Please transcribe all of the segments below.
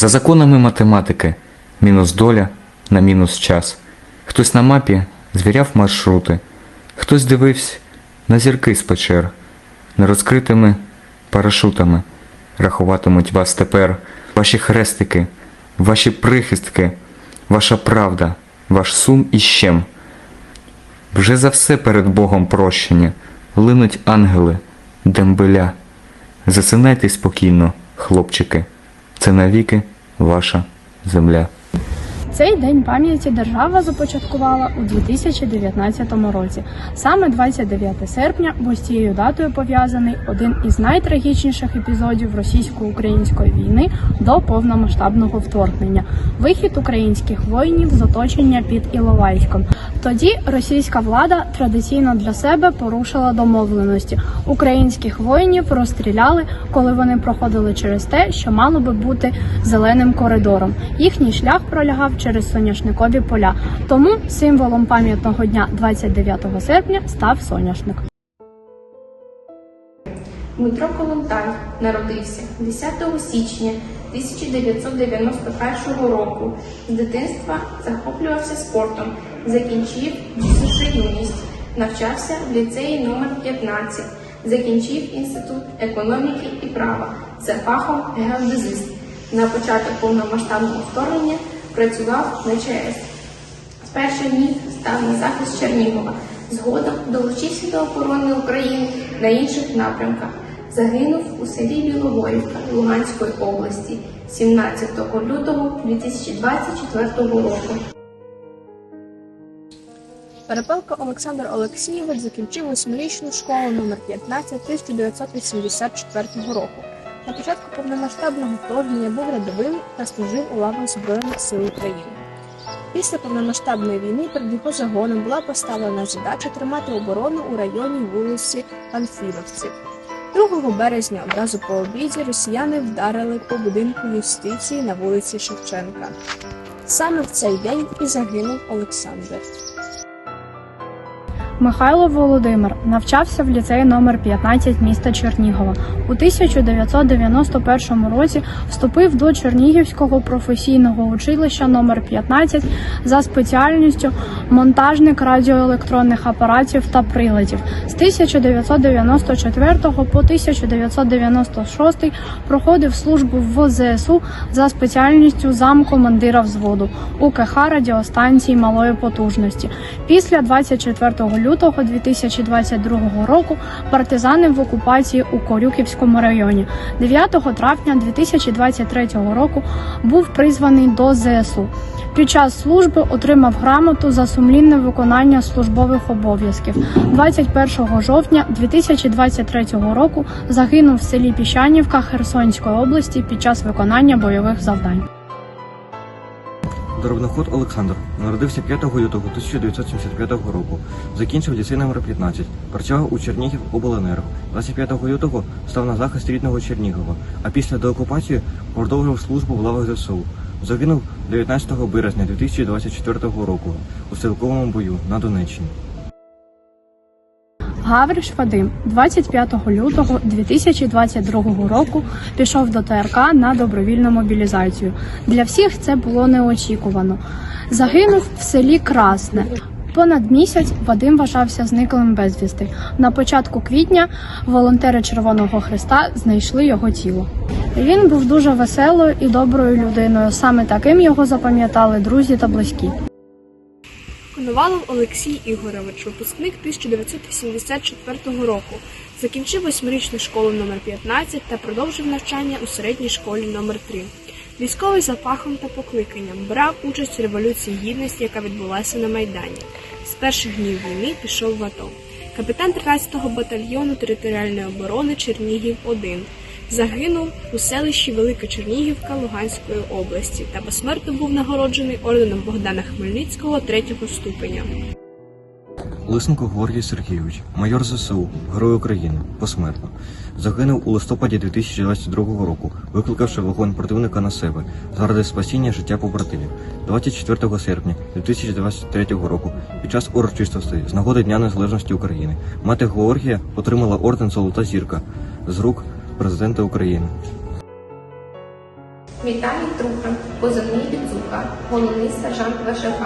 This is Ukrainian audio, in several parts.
За законами математики, мінус доля на мінус час. Хтось на мапі звіряв маршрути, хтось дивився на зірки з печер, нерозкритими парашутами. Рахуватимуть вас тепер ваші хрестики, ваші прихистки, ваша правда, ваш сум і щем. Вже за все перед Богом прощення, линуть ангели, дембеля. Засинайте спокійно, хлопчики, це навіки ваша земля. Цей день пам'яті держава започаткувала у 2019 році. Саме 29 серпня, бо з цією датою пов'язаний один із найтрагічніших епізодів російсько-української війни до повномасштабного вторгнення вихід українських воїнів з оточення під Іловайськом. Тоді російська влада традиційно для себе порушила домовленості. Українських воїнів розстріляли, коли вони проходили через те, що мало би бути зеленим коридором. Їхній шлях пролягав через соняшникові поля. Тому символом пам'ятного дня 29 серпня став соняшник. Дмитро Колонтай народився 10 січня 1991 року. З дитинства захоплювався спортом, закінчив ДЮСШ юність, навчався в ліцеї номер 15 закінчив інститут економіки і права за фахом геодезист. На початок повномасштабного вторгнення працював на ЧАЕС. З перших днів став на захист Чернігова. Згодом долучився до оборони України на інших напрямках. Загинув у селі Білогорівка Луганської області 17 лютого 2024 року. Перепелка Олександр Олексійович закінчив восьмирічну школу номер 15 1984 року. На початку повномасштабного вторгнення був рядовим та служив у лавах Збройних сил України. Після повномасштабної війни перед його загоном була поставлена задача тримати оборону у районі вулиці Панфіловці. 2 березня одразу по обіді росіяни вдарили по будинку юстиції на вулиці Шевченка. Саме в цей день і загинув Олександр. Михайло Володимир навчався в ліцеї номер 15 міста Чернігова. У 1991 році вступив до Чернігівського професійного училища номер 15 за спеціальністю монтажник радіоелектронних апаратів та приладів. З 1994 по 1996 проходив службу в ЗСУ за спеціальністю замкомандира взводу УКХ радіостанції малої потужності. Після 24 лютого 2022 року партизани в окупації у Корюківському районі. 9 травня 2023 року був призваний до ЗСУ. Під час служби отримав грамоту за сумлінне виконання службових обов'язків. 21 жовтня 2023 року загинув в селі Піщанівка Херсонської області під час виконання бойових завдань. Дробноход Олександр народився 5 лютого 1975 року. Закінчив ліцей номер 15 Працював у Чернігів обленерго. 25 лютого став на захист рідного Чернігова, а після деокупації продовжив службу в лавах ЗСУ. Загинув 19 березня 2024 року у стрілковому бою на Донеччині. Гавриш Вадим 25 лютого 2022 року пішов до ТРК на добровільну мобілізацію. Для всіх це було неочікувано. Загинув в селі Красне. Понад місяць Вадим вважався зниклим безвісти. На початку квітня волонтери Червоного Христа знайшли його тіло. Він був дуже веселою і доброю людиною. Саме таким його запам'ятали друзі та близькі. Коновалов Олексій Ігорович, випускник 1974 року. Закінчив восьмирічну школу номер 15 та продовжив навчання у середній школі номер 3 Військовий за фахом та покликанням брав участь у революції гідності, яка відбулася на Майдані. З перших днів війни пішов в АТО. Капітан 13-го батальйону територіальної оборони Чернігів 1 Загинув у селищі Велика Чернігівка Луганської області та посмертно був нагороджений орденом Богдана Хмельницького третього ступеня. Лисенко Георгій Сергійович, майор ЗСУ, Герой України, посмертно. Загинув у листопаді 2022 року, викликавши вогонь противника на себе заради спасіння життя побратимів. 24 серпня 2023 року, під час урочистостей з нагоди Дня Незалежності України, мати Георгія отримала орден Золота зірка з рук президента України. Віталій Трухан, позивний Біцука, головний сержант ВШК.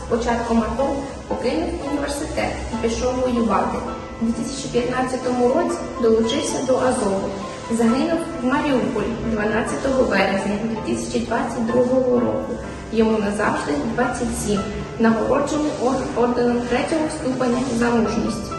З початком АТО покинув університет і пішов воювати. У 2015 році долучився до Азову. Загинув в Маріуполі 12 березня 2022 року. Йому назавжди 27, нагороджений ор- орденом третього ступеня за мужність.